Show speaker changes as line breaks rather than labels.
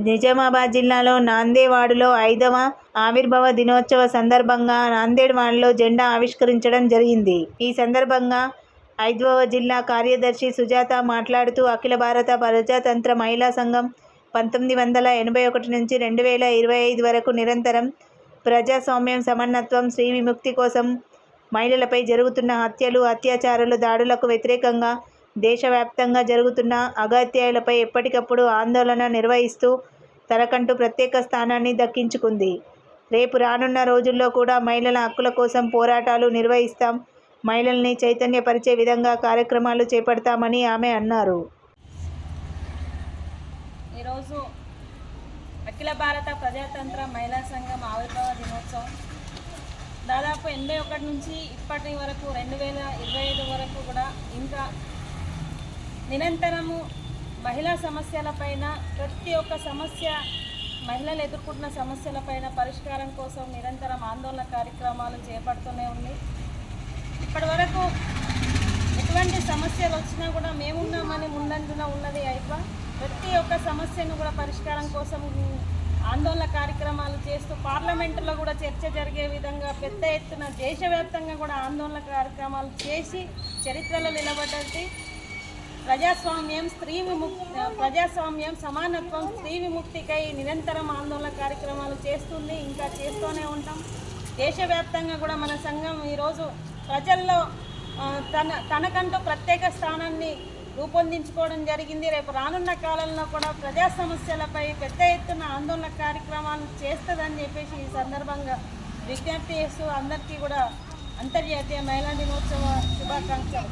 నిజామాబాద్ జిల్లాలో నాందేవాడలో ఐదవ ఆవిర్భావ దినోత్సవ సందర్భంగా నాందేడ్వాడలో జెండా ఆవిష్కరించడం జరిగింది. ఈ సందర్భంగా ఐదవ జిల్లా కార్యదర్శి సుజాత మాట్లాడుతూ అఖిల భారత ప్రజాతంత్ర మహిళా సంఘం పంతొమ్మిది వందల ఎనభై ఒకటి నుంచి రెండు వేల ఇరవై ఐదు వరకు నిరంతరం ప్రజాస్వామ్యం సమన్నత్వం స్త్రీ విముక్తి కోసం మహిళలపై జరుగుతున్న హత్యలు అత్యాచారాలు దాడులకు వ్యతిరేకంగా దేశవ్యాప్తంగా జరుగుతున్న అఘాయిత్యాలపై ఎప్పటికప్పుడు ఆందోళన నిర్వహిస్తూ తనకంటూ ప్రత్యేక స్థానాన్ని దక్కించుకుంది. రేపు రానున్న రోజుల్లో కూడా మహిళల హక్కుల కోసం పోరాటాలు నిర్వహిస్తాం మహిళల్ని చైతన్యపరిచే విధంగా కార్యక్రమాలు చేపడతామని ఆమె అన్నారు.
ఈరోజు అఖిల భారత ప్రజాతంత్ర మహిళా సంఘం ఆవిర్భావ దినోత్సవం దాదాపు ఎనభై ఒకటి నుంచి ఇప్పటి వరకు రెండు వేల ఇరవై ఐదు వరకు కూడా ఇంకా నిరంతరము మహిళా సమస్యలపైన ప్రతి ఒక్క సమస్య మహిళలు ఎదుర్కొంటున్న సమస్యలపైన పరిష్కారం కోసం నిరంతరం ఆందోళన కార్యక్రమాలు చేపడుతూనే ఉంది. ఇప్పటి వరకు ఎటువంటి సమస్యలు వచ్చినా కూడా మేమున్నామని ముందంజలో ఉన్నది అయిప ప్రతి ఒక్క సమస్యను కూడా పరిష్కారం కోసం ఆందోళన కార్యక్రమాలు చేస్తూ పార్లమెంటులో కూడా చర్చ జరిగే విధంగా పెద్ద ఎత్తున దేశవ్యాప్తంగా కూడా ఆందోళన కార్యక్రమాలు చేసి చరిత్రలో నిలబడ్డది. ప్రజాస్వామ్యం స్త్రీ విముక్తి ప్రజాస్వామ్యం సమానత్వం స్త్రీ విముక్తికై నిరంతరం ఆందోళన కార్యక్రమాలు చేస్తుంది ఇంకా చేస్తూనే ఉంటాం. దేశవ్యాప్తంగా కూడా మన సంఘం ఈరోజు ప్రజల్లో తన తనకంటూ ప్రత్యేక స్థానాన్ని రూపొందించుకోవడం జరిగింది. రేపు రానున్న కాలంలో కూడా ప్రజా సమస్యలపై పెద్ద ఎత్తున ఆందోళన కార్యక్రమాలు చేస్తుందని చెప్పేసి ఈ సందర్భంగా విజ్ఞప్తి చేస్తూ అందరికీ కూడా అంతర్జాతీయ మహిళా దినోత్సవ శుభాకాంక్షలు.